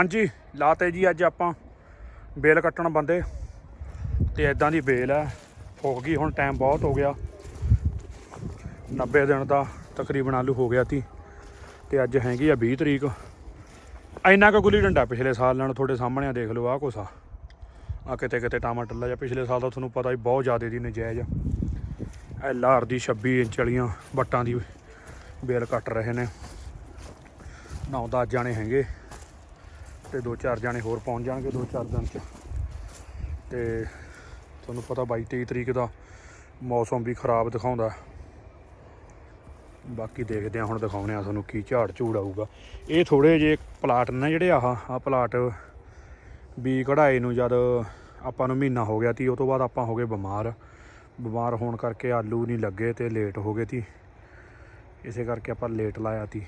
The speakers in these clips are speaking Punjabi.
ਹਾਂਜੀ, ਲਾਤੇ ਜੀ ਅੱਜ ਆਪਾਂ ਬੇਲ ਕੱਟਣ ਬੰਦੇ। ਤੇ ਐਦਾਂ ਦੀ ਬੇਲ ਹੈ ਫੁੱਕ ਗਈ, ਹੁਣ ਟਾਈਮ ਬਹੁਤ ਹੋ ਗਿਆ। 90 ਦਿਨ ਦਾ ਤਕਰੀਬਨ ਆਲੂ ਹੋ ਗਿਆ ਤੀ, ਤੇ ਅੱਜ ਹੈਗੀ ਆ 20 ਤਰੀਕ। ਇੰਨਾ ਕੁ ਗੁੱਲੀ ਡੰਡਾ ਪਿਛਲੇ ਸਾਲ ਨਾਲ ਤੁਹਾਡੇ ਸਾਹਮਣੇ ਆ, ਦੇਖ ਲਓ ਆਹ ਕੁਛ ਆ। ਆ ਕਿਤੇ ਟਾਮਾ ਟਮਾਟਰ ਜਾਂ ਪਿਛਲੇ ਸਾਲ ਦਾ ਤੁਹਾਨੂੰ ਪਤਾ ਹੀ ਬਹੁਤ ਜ਼ਿਆਦਾ ਦੀ ਨਜਾਇਜ਼ ਐਲ ਆਰ ਦੀ 26 ਇੰਚ ਵਾਲੀਆਂ ਬੱਟਾਂ ਦੀ ਬੇਲ ਕੱਟ ਰਹੇ ਨੇ। ਨੌ 10 ਜਾਣੇ ਹੈਗੇ। ਤੇ ਦੋ ਚਾਰ ਜਾਣੇ ਹੋਰ ਪਹੁੰਚ ਜਾਣਗੇ ਦੋ ਚਾਰ ਦਿਨ ਚ। ਤੇ ਤੁਹਾਨੂੰ ਪਤਾ 22 23 ਤਰੀਕ ਦਾ ਮੌਸਮ ਵੀ ਖਰਾਬ ਦਿਖਾਉਂਦਾ। ਬਾਕੀ ਦੇਖਦੇ ਆ ਹੁਣ ਦਿਖਾਉਣੇ ਆ ਤੁਹਾਨੂੰ ਕੀ ਝਾੜ ਝੂੜ ਆਊਗਾ। ਇਹ ਥੋੜੇ ਜੇ ਪਲਾਟ ਨੇ ਜਿਹੜੇ ਆਹ ਆ ਪਲਾਟ ਵੀ ਕਢਾਏ ਨੂੰ ਜਦ ਆਪਾਂ ਨੂੰ ਮਹੀਨਾ ਹੋ ਗਿਆ ਤੀ, ਉਹ ਤੋਂ ਬਾਅਦ ਆਪਾਂ ਹੋ ਗਏ ਬਿਮਾਰ। ਬਿਮਾਰ ਹੋਣ ਕਰਕੇ ਆਲੂ ਨਹੀਂ ਲੱਗੇ ਤੇ ਲੇਟ ਹੋ ਗਏ ਤੀ। ਇਸੇ ਕਰਕੇ ਆਪਾਂ ਲੇਟ ਲਾਇਆ ਤੀ।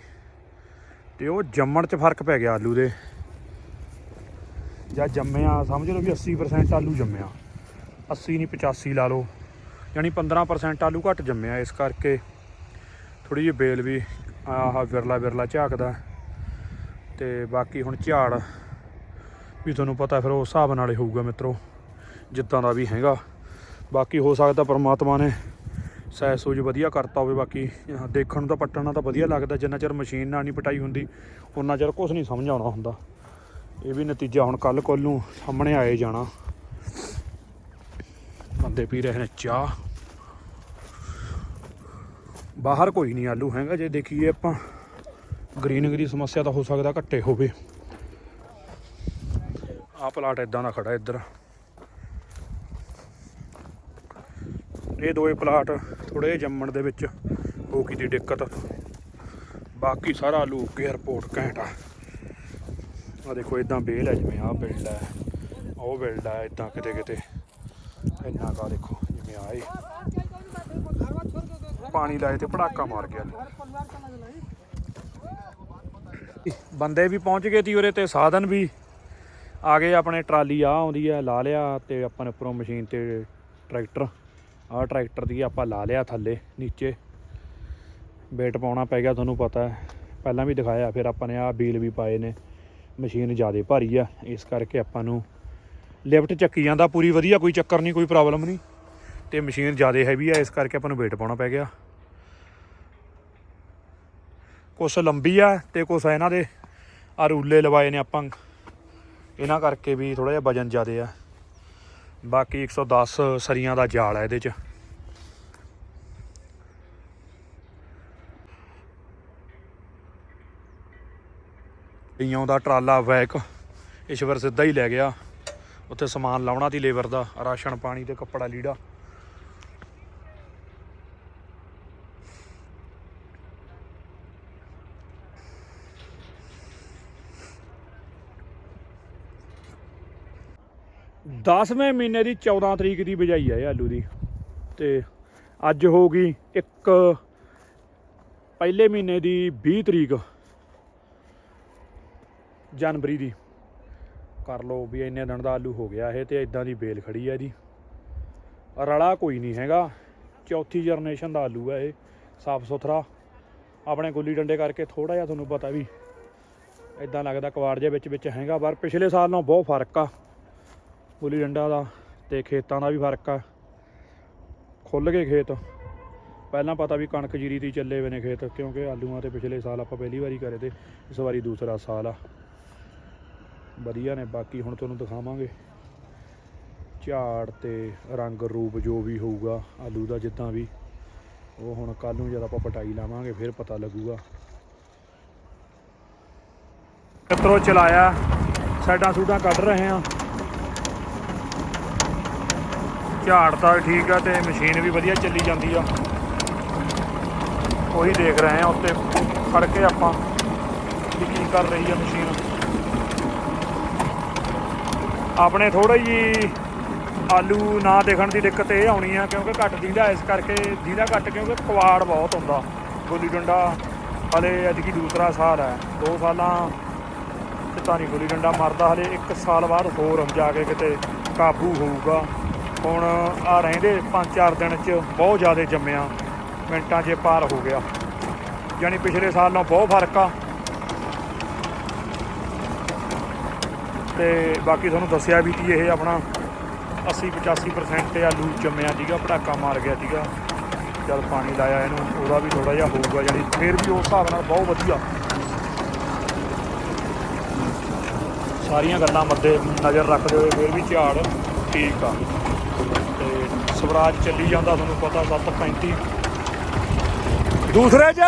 ਤੇ ਉਹ ਜੰਮਣ 'ਚ ਫ਼ਰਕ ਪੈ ਗਿਆ ਆਲੂ ਦੇ। ਜਾਂ ਜੰਮਿਆ, ਸਮਝ ਲਓ ਵੀ 80% ਆਲੂ ਜੰਮਿਆ। 80 ਨਹੀਂ 85 ਲਾ ਲਓ। ਯਾਨੀ 15% ਆਲੂ ਘੱਟ ਜੰਮਿਆ ਇਸ ਕਰਕੇ। ਥੋੜੀ ਜਿਹੀ ਬੇਲ ਵੀ ਆਹ ਵਿਰਲਾ ਵਿਰਲਾ ਝਾਕਦਾ। ਤੇ ਬਾਕੀ ਹੁਣ ਝਾੜ ਵੀ ਤੁਹਾਨੂੰ ਪਤਾ ਫਿਰ ਉਸ ਹਿਸਾਬ ਨਾਲ ਹੀ ਹੋਊਗਾ ਮਿੱਤਰੋ, ਜਿੱਦਾਂ ਦਾ ਵੀ ਹੈਗਾ। ਬਾਕੀ ਹੋ ਸਕਦਾ ਪਰਮਾਤਮਾ ਨੇ ਸਹਿ ਸੂਝ ਵਧੀਆ ਕਰਤਾ ਹੋਵੇ, ਬਾਕੀ ਦੇਖਣ ਨੂੰ ਤਾਂ ਪੱਟਣਾ ਤਾਂ ਵਧੀਆ ਲੱਗਦਾ। ਜਿੰਨਾ ਚਿਰ ਮਸ਼ੀਨ ਨਾਲ ਨਹੀਂ ਪਟਾਈ ਹੁੰਦੀ ਉਹਨਾਂ ਚਿਰ ਕੁਝ ਨਹੀਂ ਸਮਝ ਆਉਣਾ ਹੁੰਦਾ। ਇਹ ਵੀ ਨਤੀਜਾ ਹੁਣ ਕੱਲ ਕੋਲ ਨੂੰ ਸਾਹਮਣੇ ਆਏ ਜਾਣਾ। ਬੰਦੇ ਪੀ ਰਹੇ ਨੇ ਚਾਹ। ਬਾਹਰ ਕੋਈ ਨਹੀਂ ਆਲੂ ਹੈਗਾ, ਜੇ ਦੇਖੀਏ ਆਪਾਂ। ਗ੍ਰੀਨਰੀ ਦੀ ਸਮੱਸਿਆ ਤਾਂ ਹੋ ਸਕਦਾ ਘੱਟੇ ਹੋਵੇ। ਆਹ ਪਲਾਟ ਇਦਾਂ ਦਾ ਖੜਾ ਇੱਧਰ। ਇਹ ਦੋਏ ਪਲਾਟ ਥੋੜੇ ਜੰਮਣ ਦੇ ਵਿੱਚ, ਹੋ ਗਈ ਦੀ ਦਿੱਕਤ। ਬਾਕੀ ਸਾਰਾ ਆਲੂ ਓਕੇ ਰਿਪੋਰਟ ਘੈਂਟ ਆ। ਆ ਦੇਖੋ ਇਦਾਂ ਬੇਲ ਹੈ ਜਿਵੇਂ ਆਹ ਬਿਲਡ ਹੈ ਉਹ ਬਿਲਡ ਹੈ ਇਦਾਂ ਕਿਤੇ ਕਿਤੇ। ਇੰਨਾ ਕਾ ਦੇਖੋ, ਜਿਵੇਂ ਆਏ ਪਾਣੀ ਲਾਏ ਤੇ ਪੜਾਕਾ ਮਾਰ ਗਿਆ। ਬੰਦੇ ਵੀ ਪਹੁੰਚ ਗਏ ਤੀ ਉਰੇ ਤੇ ਸਾਧਨ ਵੀ। ਆ ਗਏ ਆਪਣੇ ਟਰਾਲੀ ਆ ਆਉਂਦੀ ਆ, ਲਾ ਲਿਆ ਤੇ ਆਪਾਂ ਨੇ ਉੱਪਰੋਂ ਮਸ਼ੀਨ ਤੇ ਟਰੈਕਟਰ। ਆਹ ਟਰੈਕਟਰ ਦੀ ਆਪਾਂ ਲਾ ਲਿਆ ਥੱਲੇ, ਨੀਚੇ। ਵੇਟ ਪਾਉਣਾ ਪੈ ਗਿਆ, ਤੁਹਾਨੂੰ ਪਤਾ। ਹੈ ਪਹਿਲਾਂ ਵੀ ਦਿਖਾਇਆ, ਫਿਰ ਆਪਾਂ ਨੇ ਆਹ ਬੀਲ ਵੀ ਪਾਏ ਨੇ। ਮਸ਼ੀਨ ਜ਼ਿਆਦਾ ਭਾਰੀ ਆ, ਇਸ ਕਰਕੇ ਆਪਾਂ ਨੂੰ ਲਿਫਟ ਚੱਕੀ ਜਾਂਦਾ, ਪੂਰੀ ਵਧੀਆ, ਕੋਈ ਚੱਕਰ ਨਹੀਂ, ਕੋਈ ਪ੍ਰੋਬਲਮ ਨਹੀਂ। ਤੇ ਮਸ਼ੀਨ ਜ਼ਿਆਦਾ ਹੈਵੀ ਆ, ਇਸ ਕਰਕੇ ਆਪਾਂ ਨੂੰ ਵੇਟ ਪਾਉਣਾ ਪੈ ਗਿਆ। ਕੁਛ ਲੰਬੀ ਆ ਤੇ ਕੁਛ ਇਹਨਾਂ ਦੇ ਆ ਰੂਲੇ ਲਵਾਏ ਨੇ ਆਪਾਂ। ਇਹਨਾਂ ਕਰਕੇ ਵੀ ਥੋੜਾ ਜਿਹਾ ਵਜਨ ਜ਼ਿਆਦਾ ਆ। ਬਾਕੀ 110 ਸਰੀਆਂ ਦਾ ਜਾਲ ਹੈ ਇਹਦੇ ਚ। ਪਈਆਂ ਦਾ ਟਰਾਲਾ ਵੈਕ ਈਸ਼ਵਰ ਸਿੱਧਾ ਹੀ ਲੈ ਗਿਆ। ਉੱਥੇ ਸਮਾਨ ਲਾਉਣਾ ਦੀ ਲੇਬਰ ਦਾ, ਰਾਸ਼ਨ ਪਾਣੀ ਤੇ ਕੱਪੜਾ ਲੀੜਾ। ਦਸਵੇਂ ਮਹੀਨੇ ਦੀ 14 ਤਰੀਕ ਦੀ ਬਿਜਾਈ ਹੈ ਇਹ ਆਲੂ ਦੀ। ਤੇ ਅੱਜ ਹੋ ਗਈ ਇੱਕ ਪਹਿਲੇ ਮਹੀਨੇ ਦੀ 20 ਤਰੀਕ। ਜਨਵਰੀ ਦੀ। ਕਰ ਲਓ ਵੀ ਇੰਨੇ ਦਿਨ ਦਾ ਆਲੂ ਹੋ ਗਿਆ ਇਹ ਤੇ ਇਦਾਂ ਦੀ ਬੇਲ ਖੜੀ ਆ ਜੀ ਰਲਾ ਕੋਈ ਨਹੀਂ ਹੈਗਾ। ਚੌਥੀ ਜਨਰੇਸ਼ਨ ਦਾ ਆਲੂ ਹੈ ਇਹ, ਸਾਫ਼ ਸੁਥਰਾ। ਆਪਣੇ ਗੁੱਲੀ ਡੰਡੇ ਕਰਕੇ ਥੋੜਾ ਜਿਹਾ ਤੁਹਾਨੂੰ ਪਤਾ ਵੀ ਇਦਾਂ ਲੱਗਦਾ ਕਵਾੜ ਜੇ ਵਿੱਚ ਵਿੱਚ ਹੈਗਾ, ਪਰ ਪਿਛਲੇ ਸਾਲ ਨਾਲੋਂ ਬਹੁਤ ਫ਼ਰਕ ਆ। ਗੁੱਲੀ ਡੰਡਾ ਦਾ ਤੇ ਖੇਤਾਂ ਦਾ ਵੀ ਫ਼ਰਕ ਆ। ਖੁੱਲ ਗਏ ਖੇਤ। ਪਹਿਲਾਂ ਪਤਾ ਵੀ ਕਣਕ ਜੀਰੀ ਦੀ ਚੱਲੇ ਹੋਏ ਨੇ ਖੇਤ, ਕਿਉਂਕਿ ਆਲੂਆਂ ਤੇ ਪਿਛਲੇ ਸਾਲ ਆਪਾਂ ਪਹਿਲੀ ਵਾਰੀ ਕਰੇ ਤੇ ਇਸ ਵਾਰੀ ਦੂਸਰਾ ਸਾਲ ਆ। ਵਧੀਆ ਨੇ, ਬਾਕੀ ਹੁਣ ਤੁਹਾਨੂੰ ਦਿਖਾਵਾਂਗੇ। ਝਾੜ ਤੇ ਰੰਗ ਰੂਪ ਜੋ ਵੀ ਹੋਊਗਾ, ਆਲੂ ਦਾ ਜਿੱਦਾਂ ਵੀ, ਉਹ ਹੁਣ ਕੱਲ ਨੂੰ ਜਦ ਆਪਾਂ ਪਟਾਈ ਲਾਵਾਂਗੇ, ਫਿਰ ਪਤਾ ਲੱਗੂਗਾ। ਮਿੱਤਰੋ, ਚਲਾਇਆ ਸਾਈਡਾਂ ਸੂਡਾਂ ਕੱਢ ਰਹੇ ਆ ਝਾੜ ਤਾਂ ਠੀਕ ਆ ਤੇ ਮਸ਼ੀਨ ਵੀ ਵਧੀਆ ਚੱਲੀ ਜਾਂਦੀ ਆ। ਉਹੀ ਦੇਖ ਰਹੇ ਆ ਉੱਤੇ ਫੜ ਕੇ ਆਪਾਂ, ਵੀ ਕੀ ਕਰ ਰਹੀ ਆ ਮਸ਼ੀਨ। ਆਪਣੇ ਥੋੜਾ ਜੀ ਆਲੂ ਨਾ ਦੇਖਣ ਦੀ ਦਿੱਕਤ ਇਹ ਆਉਣੀ ਆ, ਕਿਉਂਕਿ ਘੱਟ ਦਿੰਦਾ, ਇਸ ਕਰਕੇ ਦਿੰਦਾ ਘੱਟ, ਕਿਉਂਕਿ ਕਵਾੜ ਬਹੁਤ ਹੁੰਦਾ। ਗੁੱਲੀ ਡੰਡਾ ਹਲੇ ਐਤਕੀ ਦੂਸਰਾ ਸਾਲ ਹੈ। ਦੋ ਸਾਲਾਂ ਤੇ ਤਾਂ ਨਹੀਂ ਗੁੱਲੀ ਡੰਡਾ ਮਰਦਾ, ਹਲੇ ਇੱਕ ਸਾਲ ਬਾਅਦ ਹੋਰ ਜਾ ਕੇ ਕਿਤੇ ਕਾਬੂ ਹੋਊਗਾ। ਹੁਣ ਆ ਰਹਿੰਦੇ 5-4 ਦਿਨ ਚ ਬਹੁਤ ਜ਼ਿਆਦਾ ਜੰਮਿਆ, ਮਿੰਟਾਂ 'ਚ ਪਾਰ ਹੋ ਗਿਆ। ਯਾਨੀ ਪਿਛਲੇ ਸਾਲ ਨਾਲੋਂ ਬਹੁਤ ਫ਼ਰਕ ਆ। ਤੇ ਬਾਕੀ ਤੁਹਾਨੂੰ ਦੱਸਿਆ ਵੀ ਤੀ ਇਹ ਆਪਣਾ 80 85% ਤੇ ਆਲੂ ਜੰਮਿਆ ਸੀਗਾ, ਪਟਾਕਾ ਮਾਰ ਗਿਆ ਸੀਗਾ। ਜਦ ਪਾਣੀ ਲਾਇਆ ਇਹਨੂੰ, ਉਹਦਾ ਵੀ ਥੋੜਾ ਜਿਹਾ ਹੋਊਗਾ ਜਾਨੀ ਫਿਰ ਵੀ ਉਸ ਹਿਸਾਬ ਨਾਲ ਬਹੁਤ ਵਧੀਆ। ਸਾਰੀਆਂ ਗੱਲਾਂ ਮੱਦੇ ਨਜ਼ਰ ਰੱਖਦੇ ਹੋਏ ਫਿਰ ਵੀ ਝਾੜ ਠੀਕ ਆ। ਤੇ ਸਵਰਾਜ ਚੱਲੀ ਜਾਂਦਾ, ਤੁਹਾਨੂੰ ਪਤਾ 735 ਦੂਸਰੇ 'ਚ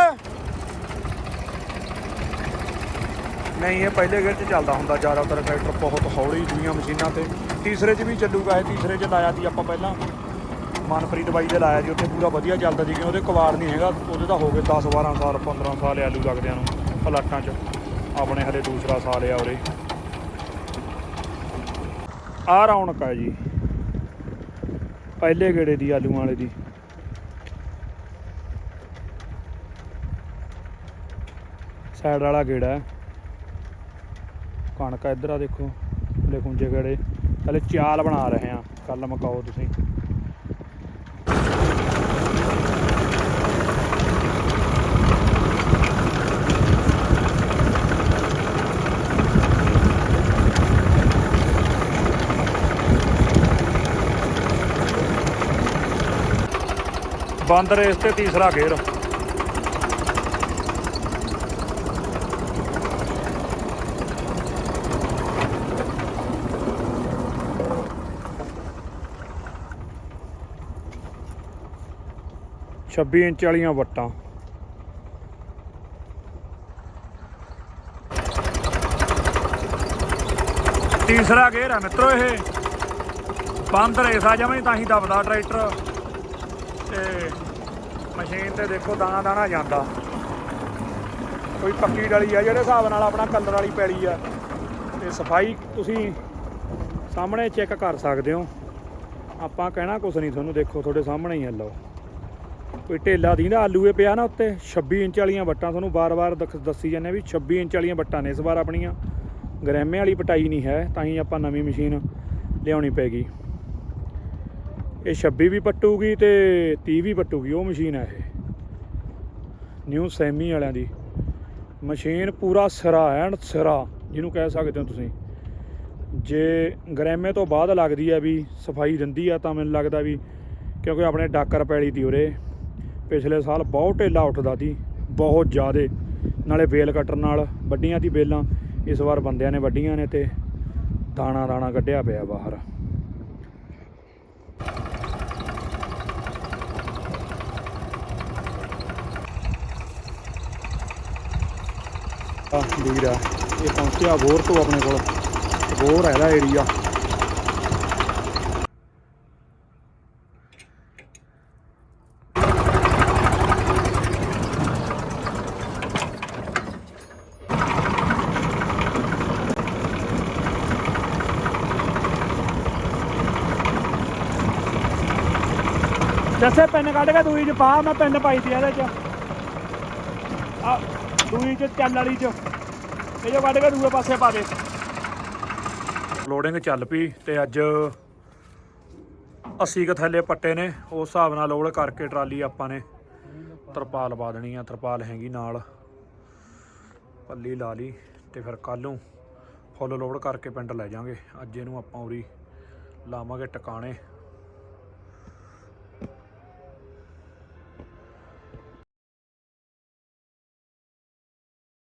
ਨਹੀਂ, ਇਹ ਪਹਿਲੇ ਗੇਅਰ 'ਚ ਚੱਲਦਾ ਹੁੰਦਾ ਜ਼ਿਆਦਾਤਰ ਟਰੈਕਟਰ ਬਹੁਤ ਹੌਲੀ ਦੂਈਆਂ ਮਸ਼ੀਨਾਂ ਤੇ। ਤੀਸਰੇ 'ਚ ਵੀ ਚੱਲੂਗਾ ਇਹ, ਤੀਸਰੇ 'ਚ ਲਾਇਆ ਸੀ ਆਪਾਂ ਪਹਿਲਾਂ। ਮਨਪ੍ਰੀਤ ਬਾਈ ਦੇ ਲਾਇਆ ਜੀ, ਉੱਥੇ ਪੂਰਾ ਵਧੀਆ ਚੱਲਦਾ ਸੀ ਕਿ ਉਹਦੇ ਕਵਾੜ ਨਹੀਂ ਹੈਗਾ। ਉਹਦੇ ਤਾਂ ਹੋ ਗਏ 10 12 ਸਾਲ 15 ਸਾਲ ਆਲੂ ਲੱਗਦਿਆਂ ਨੂੰ, ਪਲਾਟਾਂ 'ਚ। ਆਪਣੇ ਹਲੇ ਦੂਸਰਾ ਸਾਲ ਆ ਉਰੇ। ਆ ਰੌਣਕ ਹੈ ਜੀ। ਪਹਿਲੇ ਗੇੜੇ ਦੀ, ਆਲੂਆਂ ਵਾਲੇ ਦੀ। ਸਾਈਡ ਵਾਲਾ ਗੇੜਾ ਹੈ। ਕਣਕ ਆ, ਇੱਧਰ ਆ ਦੇਖੋ ਲੇਕੁੰਜੇ ਗੜੇ। ਹਲੇ ਚਾਲ ਬਣਾ ਰਹੇ ਆ ਕੱਲ ਮਕਾਓ ਤੁਸੀਂ। ਬਾਂਦਰ ਇਸ ਤੇ ਤੀਸਰਾ ਘੇਰ 26 ਇੰਚ ਵਾਲੀਆਂ ਵੱਟਾਂ। ਤੀਸਰਾ ਗੇਅਰ ਹੈ ਮਿੱਤਰੋ ਇਹ। ਬੰਦ ਰੇਸਾ ਜਮੇ ਤਾਂ ਹੀ ਦਬਦਾ ਟਰੈਕਟਰ। ਤੇ ਮਸ਼ੀਨ ਤੇ ਦੇਖੋ ਦਾਣਾ ਦਾਣਾ ਜਾਂਦਾ। ਕੋਈ ਪੱਕੀ ਡਲੀ ਆ, ਜਿਹੜੇ ਹਿਸਾਬ ਨਾਲ ਆਪਣਾ ਕਲਰ ਵਾਲੀ ਪੈਲੀ ਆ। ਤੇ ਸਫ਼ਾਈ ਤੁਸੀਂ ਸਾਹਮਣੇ ਚੈੱਕ ਕਰ ਸਕਦੇ ਹੋ। ਆਪਾਂ ਕਹਿਣਾ ਕੁਝ ਨਹੀਂ, ਤੁਹਾਨੂੰ ਦੇਖੋ ਤੁਹਾਡੇ ਸਾਹਮਣੇ ਹੀ ਆ, ਲਓ। ਕੋਈ ਢੇਲਾ ਦੀ ਨਾ ਆਲੂਏ ਪਿਆ ਨਾ ਉੱਤੇ 26 ਇੰਚ ਵਾਲੀਆਂ ਵੱਟਾਂ ਤੁਹਾਨੂੰ ਬਾਰ-ਬਾਰ ਦੱਸੀ ਜਾਂਦੇ ਵੀ 26 ਇੰਚ ਵਾਲੀਆਂ ਵੱਟਾਂ ਨੇ ਇਸ ਵਾਰ ਆਪਣੀਆਂ। ਗਰੈਮੇ ਵਾਲੀ ਪਟਾਈ ਨਹੀਂ ਹੈ, ਤਾਂ ਹੀ ਆਪਾਂ ਨਵੀਂ ਮਸ਼ੀਨ ਲਿਆਉਣੀ ਪੈਗੀ। ਇਹ 26 ਵੀ ਪੱਟੂਗੀ ਤੇ 30 ਵੀ ਪੱਟੂਗੀ, ਉਹ ਮਸ਼ੀਨ ਹੈ ਇਹ। ਨਿਊ ਸੈਮੀ ਵਾਲਿਆਂ ਦੀ। ਮਸ਼ੀਨ ਪੂਰਾ ਸਿਰਾ ਐਂਡ ਸਿਰਾ, ਜਿਹਨੂੰ ਕਹਿ ਸਕਦੇ ਹੋ ਤੁਸੀਂ। ਜੇ ਗਰੈਮੇ ਤੋਂ ਬਾਅਦ ਲੱਗਦੀ ਆ ਵੀ ਸਫ਼ਾਈ ਦਿੰਦੀ ਆ, ਤਾਂ ਮੈਨੂੰ ਲੱਗਦਾ ਵੀ ਕਿਉਂਕਿ ਆਪਣੇ ਡਾਕਰ ਪੈਲੀ ਦੀ ਉਰੇ। ਪਿਛਲੇ ਸਾਲ ਬਹੁਤ ਢੇਲਾ ਉੱਠਦਾ ਸੀ, ਬਹੁਤ ਜ਼ਿਆਦੇ। ਨਾਲੇ ਵੇਲ ਕੱਟਣ ਨਾਲ ਵੱਡੀਆਂ ਦੀ ਵੇਲਾਂ, ਇਸ ਵਾਰ ਬੰਦਿਆਂ ਨੇ ਵੱਡੀਆਂ ਨੇ ਤੇ ਦਾਣਾ ਦਾਣਾ ਕੱਢਿਆ ਪਿਆ ਬਾਹਰ। ਵੀਰ ਆ, ਇਹ ਪਹੁੰਚਿਆ ਬੋਰ ਤੋਂ ਆਪਣੇ ਕੋਲ। ਬੋਰ ਹੈ ਇਹਦਾ ਏਰੀਆ ਜੱਸੇ ਪੈਨ ਕੱਢ ਕੇ ਦੂਈ ਚ ਪਾ, ਮੈਂ ਪੈਨ ਪਾਈ ਤੀ ਇਹਦੇ ਚ। ਆ, ਦੂਈ ਚ, ਚੱਲ ਵਾਲੀ ਚ। ਇਹ ਜੋ ਕੱਢ ਕੇ ਦੂਏ ਪਾਸੇ ਪਾ ਦੇ। ਲੋਡਿੰਗ ਚੱਲ ਪਈ ਤੇ ਅੱਜ 80 ਕੁ ਥੱਲੇ ਪੱਟੇ ਨੇ। ਉਸ ਹਿਸਾਬ ਨਾਲ ਲੋਡ ਕਰਕੇ ਟਰਾਲੀ ਆਪਾਂ ਨੇ ਤਰਪਾਲ ਪਾ ਦੇਣੀ ਆ। ਤਰਪਾਲ ਹੈਗੀ ਨਾਲ। ਪੱਲੀ ਲਾ ਲਈ ਤੇ ਫਿਰ ਕੱਲ ਨੂੰ ਫੁੱਲ ਲੋਡ ਕਰਕੇ ਪਿੰਡ ਲੈ ਜਾਾਂਗੇ ਅੱਜ ਇਹਨੂੰ ਆਪਾਂ ਉਰੀ ਲਾਵਾਂਗੇ ਟਿਕਾਣੇ।